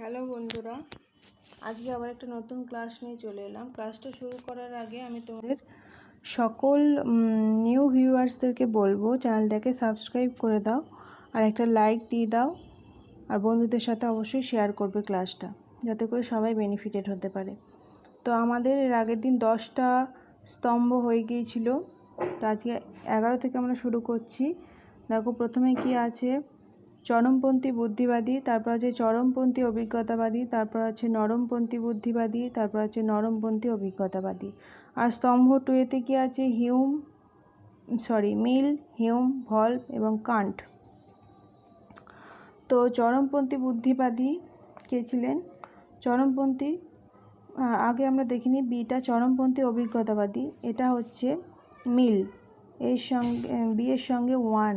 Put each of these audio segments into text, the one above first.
Hello বন্ধুরা, আজকে আবার একটা নতুন ক্লাস নিয়ে চলে এলাম। ক্লাসটা শুরু করার আগে আমি তোমাদের সকল নিউ ভিউয়ার্সদেরকে বলব, চ্যানেলটাকে সাবস্ক্রাইব করে দাও আর একটা লাইক দিয়ে দাও আর বন্ধুদের সাথে অবশ্যই শেয়ার করবে ক্লাসটা, যাতে করে সবাই বেনিফিটেড হতে পারে। তো আমাদের এর আগের দিন দশটা স্তম্ভ হয়ে গিয়েছিল, তো আজকে এগারো থেকে আমরা শুরু করছি। দেখো প্রথমে কি আছে? চরমপন্থী বুদ্ধিবাদী, তারপর আছে চরমপন্থী অভিজ্ঞতাবাদী, তারপর আছে নরমপন্থী বুদ্ধিবাদী, তারপর আছে নরমপন্থী অভিজ্ঞতাবাদী। আর স্তম্ভ টুয়েতে কি আছে? হিউম সরি মিল, হিউম ভলভ এবং কান্ট। তো চরমপন্থী বুদ্ধিবাদী কে ছিলেন? চরমপন্থী আগে আমরা দেখিনি বিটা চরমপন্থী অভিজ্ঞতাবাদী, এটা হচ্ছে মিল, এর সঙ্গে বিয়ের সঙ্গে ওয়ান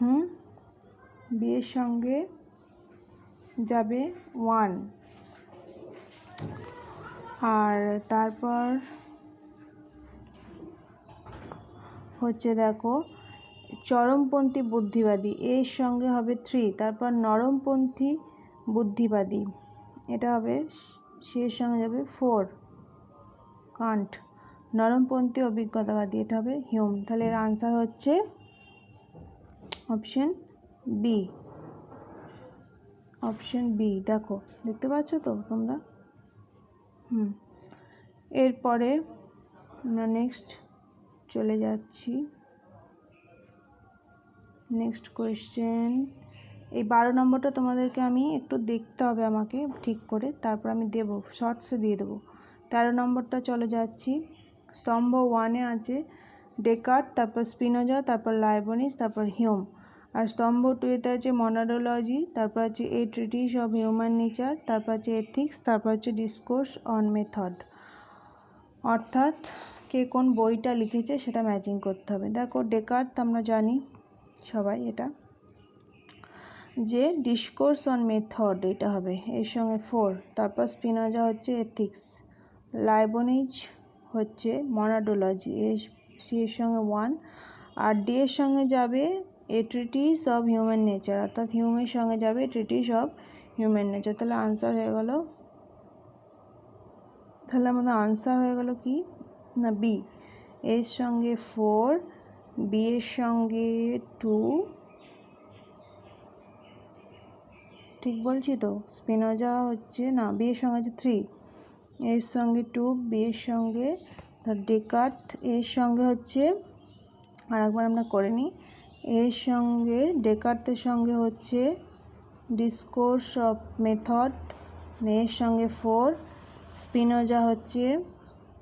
হুম? বিয়ের সঙ্গে যাবে ওয়ান। আর তারপর হচ্ছে দেখো, চরমপন্থী বুদ্ধিবাদী, এর সঙ্গে হবে থ্রি তারপর নরমপন্থী বুদ্ধিবাদী, এটা হবে সে সঙ্গে যাবে ফোর কান্ট, নরমপন্থী অভিজ্ঞতাবাদী, এটা হবে হিউম তাহলে এর আনসার হচ্ছে অপশন বি অপশন বি দেখো, দেখতে পাচ্ছ তো তোমরা? হুম। এরপরে আমরা নেক্সট চলে যাচ্ছি। নেক্সট কোয়েশ্চেন এই বারো নম্বরটা তোমাদেরকে আমি একটু দেখতে হবে আমাকে ঠিক করে, তারপর আমি দেব শর্টসে দিয়ে দেবো। তেরো নম্বরটা চলে যাচ্ছি। স্তম্ভ ওয়ানে আছে ডেকার্ট তারপর স্পিনোজা তারপর লাইবনিস তারপর হিউম আর স্তম্ভ টুয়েতে আছে মনারোলজি তারপর আছে a treatise of human nature, তারপর আছে এথিক্স, তারপর হচ্ছে ডিসকোর্স অন মেথড। অর্থাৎ কে কোন বইটা লিখেছে সেটা ম্যাচিং করতে হবে। দেখো ডেকার্ট, আমরা জানি সবাই এটা। যে ডিসকোর্স অন মেথড, এটা হবে। এর সঙ্গে ফোর, তারপর স্পিনোজা হচ্ছে এথিক্স। লাইবনিজ হচ্ছে মনাডোলজি এর সি এর সঙ্গে ওয়ান। আর ডি এর সঙ্গে যাবে a treatise of human nature অর্থাৎ হিউমের সঙ্গে যাবে ট্রিটিস অফ হিউম্যান নেচার তাহলে আনসার হয়ে গেল। তাহলে আমাদের আনসার হয়ে গেল কি? না বি এর সঙ্গে ফোর বি এর সঙ্গে টু ঠিক বলছি তো? স্পিনোজা হচ্ছে, না বি এর সঙ্গে হচ্ছে থ্রি এর সঙ্গে টু বি এর সঙ্গে ডেকার্ট এর সঙ্গে হচ্ছে আর একবার আমরা করে নিই। এর সঙ্গে ডেকার্টের সঙ্গে হচ্ছে ডিসকোর্স অফ মেথড এর সঙ্গে ফোর, স্পিনোজা হচ্ছে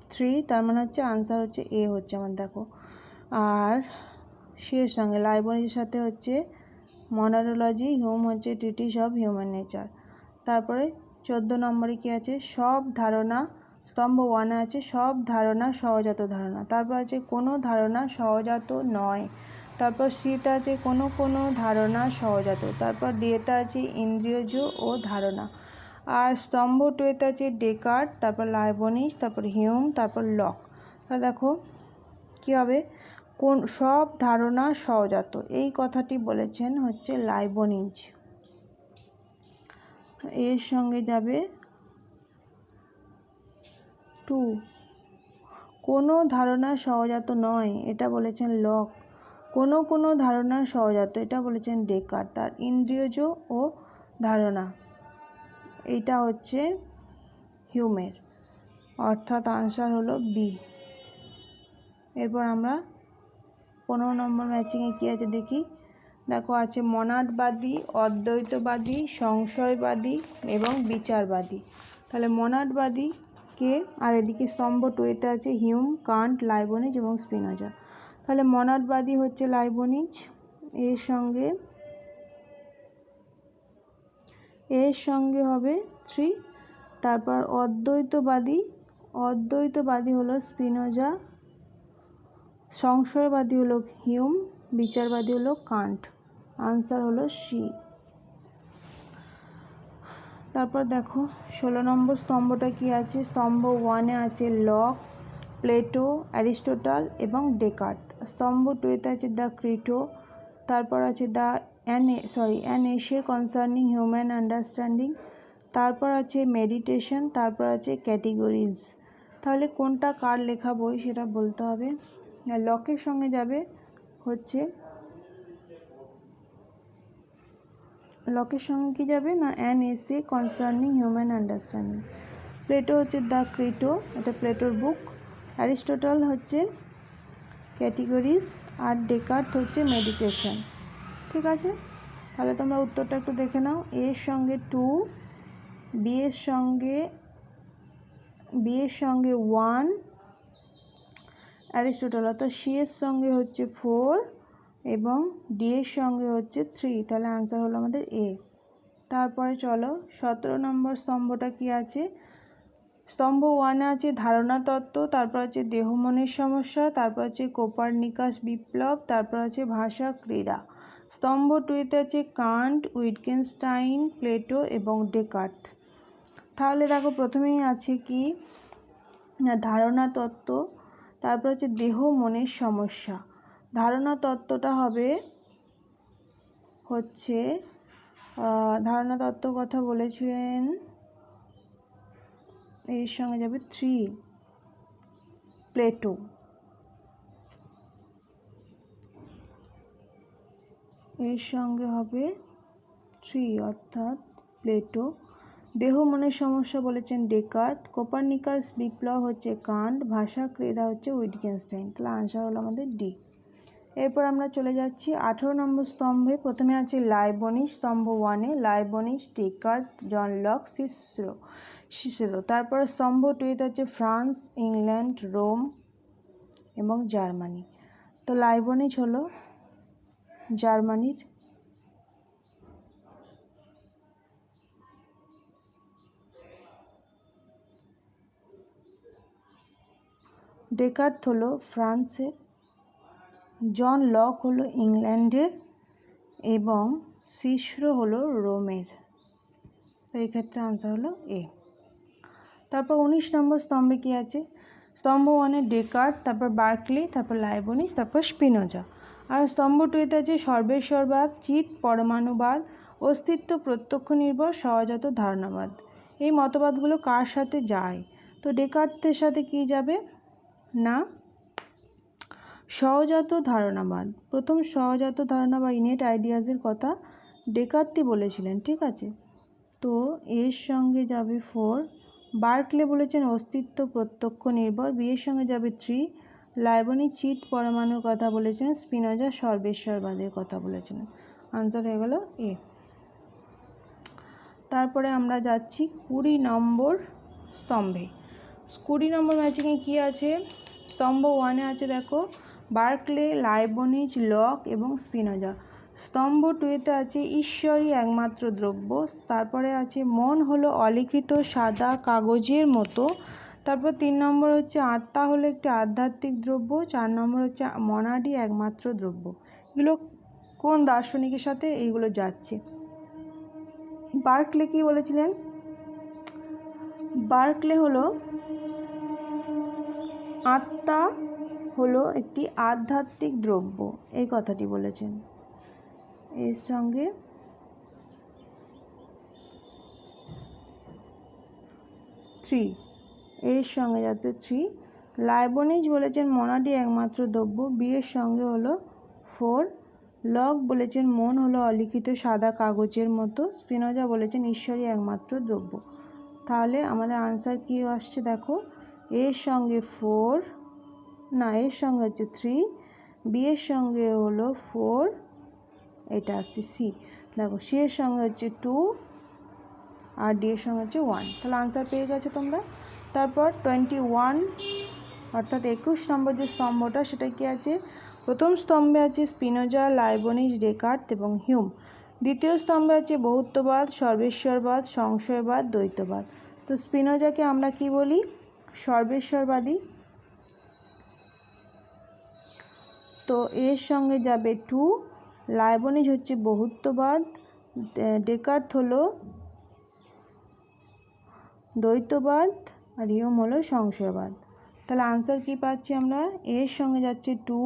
থ্রি, তার মানে হচ্ছে আনসার হচ্ছে এ হচ্ছে আমার, দেখো। আর সে সঙ্গে, লাইব্রেরির সাথে হচ্ছে মনারোলজি হিউম হচ্ছে ট্রিটিস অফ হিউম্যান নেচার। তারপরে চোদ্দ নম্বরে কী আছে? সব ধারণা, স্তম্ভ ওয়ানে আছে, সব ধারণা সহজাত ধারণা। তারপর আছে কোনো ধারণা সহজাত নয়। তারপর শীত আছে, কোনো কোনো ধারণা সহজাত। তারপর ডিয়েতে আছে ইন্দ্রিয়জ ও ধারণা। আর স্তম্ভ টুয়েতে আছে, ডেকার্ট, তারপর লাইবনিস, তারপর হিউম, তারপর লক। তাহলে দেখো কী হবে? কোন, সব ধারণা সহজাত। এই কথাটি বলেছেন হচ্ছে লাইবনিজ। এর সঙ্গে যাবে টু। কোনো ধারণা সহজাত নয়, এটা বলেছেন লক। কোনো কোনো ধারণা সহজাত, এটা বলেছেন ডেকার, তার ইন্দ্রিয়জ ও ধারণা। এইটা হচ্ছে হিউমের, অর্থাৎ আনসার হলো বি। এরপর আমরা পনেরো নম্বর ম্যাচিংয়ে কী আছে দেখি? দেখো, আছে মনাটবাদী অদ্বৈতবাদী, সংশয়বাদী এবং বিচারবাদী। তাহলে মনাটবাদী কে? আর এদিকে স্তম্ভ টুয়েতে আছে হিউম, কান্ট, লাইবনিজ এবং স্পিনোজা। তাহলে মনাটবাদী হচ্ছে লাইবনিজ এর সঙ্গে এর সঙ্গে হবে থ্রি তারপর অদ্বৈতবাদী অদ্বৈতবাদী হলো স্পিনোজা সংশয়বাদী হলো হিউম বিচারবাদী হলো কান্ট আনসার হলো সি তারপর দেখো, ষোলো নম্বর স্তম্ভটা কি আছে? স্তম্ভ ওয়ানে আছে লক, প্লেটো, অ্যারিস্টোটাল এবং ডেকার্ট। স্তম্ভ টুয়েতে আছে দ্য ক্রিটো, তারপর আছে the an sorry an essay concerning human understanding তারপর আছে মেডিটেশন তারপর আছে ক্যাটেগরিজ তাহলে কোনটা কার লেখা বই সেটা বলতে হবে। লকের সঙ্গে যাবে হচ্ছে, লকের সঙ্গে কী যাবে না an essay concerning human understanding Plato হচ্ছে দ্য ক্রিটো, এটা প্লেটোর বুক অ্যারিস্টোটল হচ্ছে ক্যাটেগরিজ আর ডেকার্থ হচ্ছে মেডিটেশন। ঠিক আছে? তাহলে তোমরা উত্তরটা একটু দেখে নাও। এর সঙ্গে টু, বি এর সঙ্গে, বি এর সঙ্গে ওয়ান, অ্যারিস্টোটল। অর্থাৎ সি এর সঙ্গে হচ্ছে ফোর এবং ডি এর সঙ্গে হচ্ছে থ্রি। তাহলে আনসার হলো আমাদের এ। তারপরে চলো, সতেরো নম্বর স্তম্ভটা কি আছে? স্তম্ভ ওয়ানে আছে ধারণা তত্ত্ব, তারপর আছে দেহ মনের সমস্যা, তারপর আছে কোপার নিকাশ বিপ্লব, তারপর আছে ভাষা ক্রীড়া। স্তম্ভ টুইতে আছে কান্ট, উইটগেনস্টাইন, প্লেটো এবং ডেকার্ট তাহলে দেখো প্রথমেই আছে কি? ধারণা তত্ত্ব, তারপর হচ্ছে দেহ মনের সমস্যা। ধারণা তত্ত্বটা হবে হচ্ছে ধারণা তত্ত্ব কথা বলেছিলেন এর সঙ্গে যাবে থ্রি প্লেটো এর সঙ্গে হবে থ্রি অর্থাৎ প্লেটো দেহ মনের সমস্যা বলেছেন ডেকার্ট। কোপারনিকাস বিপ্লব হচ্ছে কান্ট। ভাষা ক্রীড়া হচ্ছে উইটগেনস্টাইন। তাহলে আনসার হলো আমাদের ডি এরপর আমরা চলে যাচ্ছি আঠেরো নম্বর স্তম্ভে। প্রথমে আছে লাইবনি স্তম্ভ ওয়ানে Leibniz, Descartes, John Locke, Cicero. Cicero তারপরে স্তম্ভ টুইতে হচ্ছে ফ্রান্স, ইংল্যান্ড, রোম এবং জার্মানি। তো লাইবনিজ হলো জার্মানির ডেকার্থ হলো ফ্রান্সের, জন লক হলো ইংল্যান্ডের এবং সিসরো হলো রোমের। তো এই ক্ষেত্রে আনসার হলো এ। তারপর উনিশ নম্বর স্তম্ভে কী আছে? স্তম্ভ ওয়ানে ডেকার্ট তারপর বার্কলি তারপর লাইবনিস তারপর স্পিনোজা আর স্তম্ভ টুয়েতে আছে সর্বেশ্বরবাদ চিত পরমাণুবাদ, অস্তিত্ব, প্রত্যক্ষ নির্ভর, সহজাত ধারণাবাদ। এই মতবাদগুলো কার সাথে যায়? তো ডেকার্টের সাথে কি যাবে? না, সহজাত ধারণাবাদ। প্রথম সহজাত ধারণা বা ইনেট আইডিয়াজের কথা ডেকার্তি বলেছিলেন, ঠিক আছে? তো এর সঙ্গে যাবে ফোর বার্কলে বলেছেন, অস্তিত্ব প্রত্যক্ষ নির্ভর বিয়ের সঙ্গে যাবে থ্রি লাইবনি চিত পরমাণুর কথা বলেছেন, স্পিনোজা সর্বেশ্বরবাদের কথা বলেছেন। আনসার হয়ে গেল এ। তারপরে আমরা যাচ্ছি কুড়ি নম্বর স্তম্ভে। কুড়ি নম্বর ম্যাচিংয়ে কী আছে? স্তম্ভ ওয়ানে আছে, দেখো, বার্কলে লাইবনিজ লক এবং স্পিনোজা। স্তম্ভ টুয়েতে আছে ঈশ্বরই একমাত্র দ্রব্য, তারপরে আছে মন হলো অলিখিত সাদা কাগজের মতো। তারপর তিন নম্বর হচ্ছে আত্মা হলো একটি আধ্যাত্মিক দ্রব্য, চার নম্বর হচ্ছে মনাডি একমাত্র দ্রব্য। এগুলো কোন দার্শনিকের সাথে? এইগুলো যাচ্ছে। বার্কলে কি বলেছিলেন? বার্কলে হলো আত্মা হলো একটি আধ্যাত্মিক দ্রব্য, এই কথাটি বলেছেন। এর সঙ্গে থ্রি এর সঙ্গে যাতে থ্রি লাইবনিজ বলেছেন মনাডি একমাত্র দ্রব্য বিয়ের সঙ্গে হলো ফোর লক বলেছেন মন হলো অলিখিত সাদা কাগজের মতো স্পিনোজা বলেছেন ঈশ্বরই একমাত্র দ্রব্য। তাহলে আমাদের আনসার কী আসছে দেখো? এর সঙ্গে ফোর না, এর সঙ্গে হচ্ছে থ্রি বিয়ের সঙ্গে হলো ফোর এটা আসছে সি দেখো সি এর সঙ্গে হচ্ছে টু আর ডি এর সঙ্গে হচ্ছে ওয়ান তাহলে আনসার পেয়ে গেছো তোমরা? তারপর টোয়েন্টি ওয়ান অর্থাৎ একুশ নম্বর যে স্তম্ভটা, সেটা কি আছে? প্রথম স্তম্ভে আছে স্পিনোজা, লাইবনিজ, ডেকার্ট এবং হিউম। দ্বিতীয় স্তম্ভে আছে বহুত্ববাদ, সর্বেশ্বরবাদ, সংশয়বাদ, দ্বৈতবাদ। তো স্পিনোজাকে আমরা কি বলি? সর্বেশ্বরবাদী। তো এর সঙ্গে যাবে টু লাইবনিজ হচ্ছে বহুত্ববাদ ডেকার্থ হলো দ্বৈতবাদ আর হিউম হলো সংশয়বাদ। তাহলে আনসার কি পাচ্ছি আমরা? এর সঙ্গে যাচ্ছে টু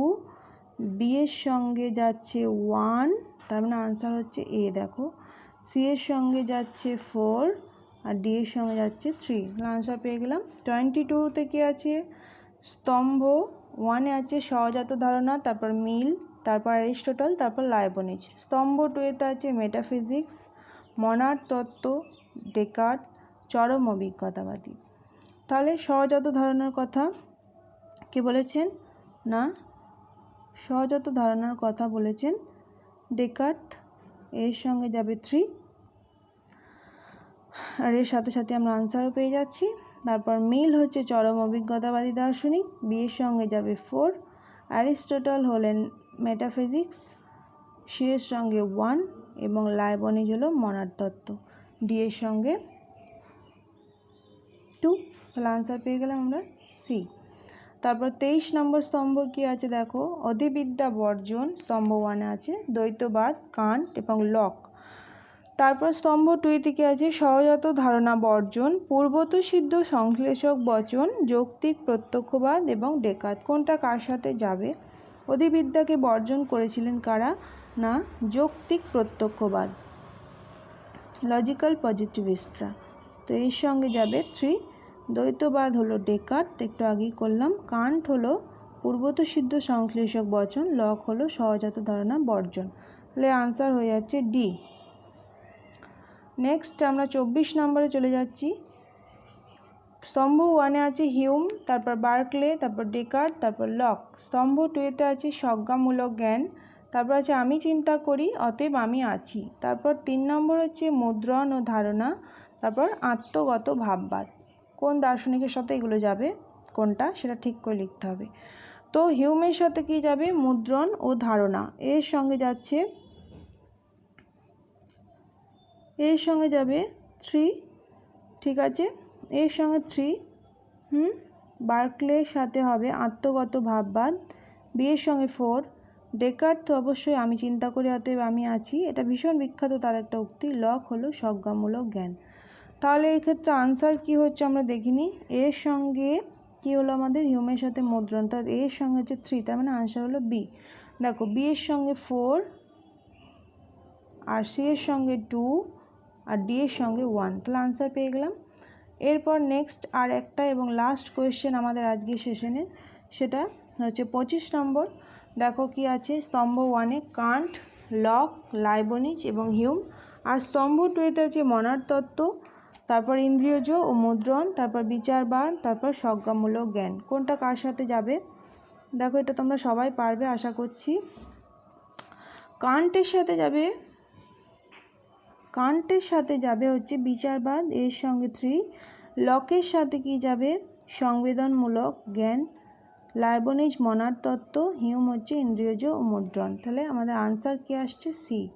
বি এর সঙ্গে যাচ্ছে ওয়ান তার মানে আনসার হচ্ছে এ দেখো। সি এর সঙ্গে যাচ্ছে ফোর আর ডি এর সঙ্গে যাচ্ছে থ্রি তাহলে আনসার পেয়ে গেলাম। টোয়েন্টি টুতে কী আছে? স্তম্ভ ওয়ানে আছে সহজাত ধারণা, তারপর মিল তারপর অ্যারিস্টোটল, তারপর লাইবনিজ স্তম্ভ টুয়েতে আছে মেটাফিজিক্স মনার তত্ত্ব ডেকার্ট চরম অভিজ্ঞতাবাদী। তাহলে সহজাত ধারণার কথা কে বলেছেন? না, সহজাত ধারণার কথা বলেছেন ডেকার্ট এর সঙ্গে যাবে থ্রি আর এর সাথে সাথে আমরা আনসারও পেয়ে যাচ্ছি। তারপর মিল হচ্ছে চরম অভিজ্ঞতাবাদী দার্শনিক, বিয়ের সঙ্গে যাবে ফোর অ্যারিস্টটল হলেন মেটাফিজিক্স এর সঙ্গে ওয়ান এবং লাইবনিজ হলো মনার তত্ত্ব। ডি এর সঙ্গে টু তাহলে আনসার পেয়ে গেলাম আমরা সি তারপর তেইশ নম্বর স্তম্ভ কি আছে দেখো? অধিবিদ্যা বর্জন স্তম্ভ ওয়ানে আছে, দ্বৈতবাদ কান্ট এবং লক। তারপর স্তম্ভ টুই থেকে আছে, সহজাত ধারণা বর্জন, পূর্বত সিদ্ধ সংশ্লেষক বচন, যৌক্তিক প্রত্যক্ষবাদ এবং ডেকাত। কোনটা কার সাথে যাবে? অধিবিদ্যাকে বর্জন করেছিলেন কারা? না, যৌক্তিক প্রত্যক্ষবাদ। লজিক্যাল পজিটিভিস্টরা তো এর সঙ্গে যাবে থ্রি দ্বৈতবাদ হলো ডেকার্ট, একটু আগেই করলাম। কান্ট হলো পূর্বত সিদ্ধ সংশ্লেষক বচন, লক হলো সহজাত ধারণা বর্জন। তাহলে আনসার হয়ে যাচ্ছে ডি নেক্সট আমরা চব্বিশ নম্বরে চলে যাচ্ছি। স্তম্ভ ওয়ানে আছে হিউম তারপর বার্কলে তারপর ডেকার্ট তারপর লক স্তম্ভ টুয়েতে আছে সজ্ঞামূলক জ্ঞান, তারপর আছে আমি চিন্তা করি, অতএব আমি আছি। তারপর তিন নম্বর হচ্ছে মুদ্রণ ও ধারণা, তারপর আত্মগত ভাববাদ। কোন দার্শনিকের সাথে এগুলো যাবে? কোনটা? সেটা ঠিক করে লিখতে হবে। তো হিউমের সাথে কি যাবে? মুদ্রণ ও ধারণা। এর সঙ্গে যাচ্ছে, এর সঙ্গে যাবে থ্রি ঠিক আছে? এর সঙ্গে থ্রি হুম? বার্কলের সাথে হবে আত্মগত ভাববাদ। বিয়ের সঙ্গে ফোর ডেকার্ট তো অবশ্যই আমি চিন্তা করি, অতএব আমি আছি। এটা ভীষণ বিখ্যাত তার একটা উক্তি, লক হলো সজ্ঞামূলক জ্ঞান। তাহলে এই ক্ষেত্রে আনসার কি হচ্ছে আমরা দেখিনি। এর সঙ্গে কি হলো আমাদের? হিউমের সাথে মুদ্রণ। তার এর সঙ্গে হচ্ছে থ্রি তার মানে আনসার হলো বি দেখো বি এর সঙ্গে ফোর আর সি এর সঙ্গে টু আর ডি এর সঙ্গে ওয়ান তাহলে আনসার পেয়ে গেলাম। এরপর নেক্সট আর একটা এবং লাস্ট কোয়েশ্চেন আমাদের আজকের সেশনের সেটা হচ্ছে পঁচিশ নম্বর। দেখো কি আছে, স্তম্ভ ওয়ানে কান্ট, লক, লাইবনিজ এবং হিউম। আর স্তম্ভ টুয়েতে আছে মনার তত্ত্ব, তারপর ইন্দ্রিয়জ ও মুদ্রণ, তারপর বিচারবাদ তারপর সজ্ঞামূলক জ্ঞান। কোনটা কার সাথে যাবে? দেখো এটা তোমরা সবাই পারবে, আশা করছি। কান্টের সাথে যাবে কান্টের সাথে যাবে হচ্ছে বিচারবাদ, এর সঙ্গে থ্রি লকের সাথে কি যাবে? সংবেদনমূলক জ্ঞান, লাইবনিজ মনার তত্ত্ব, হিউম হচ্ছে ইন্দ্রিয়জ ও মুদ্রণ। তাহলে আমাদের আনসার কি আসছে? সি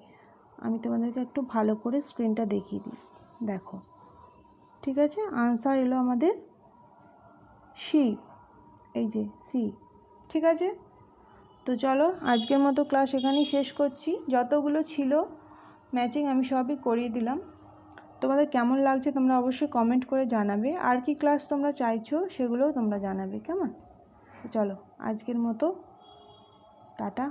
আমি তোমাদেরকে একটু ভালো করে স্ক্রিনটা দেখিয়ে দিই। দেখো। ঠিক আছে? আনসার এলো আমাদের সি এই যে সি ঠিক আছে? তো চলো, আজকের মতো ক্লাস এখানেই শেষ করছি। যতগুলো ছিল ম্যাচিং আমি সবই করিয়ে দিলাম। তোমাদের কেমন লাগছে তোমরা অবশ্যই কমেন্ট করে জানাবে। আর কি ক্লাস তোমরা চাইছো সেগুলোও তোমরা জানাবে, কেমন? চলো, আজকের মতো, টাটা।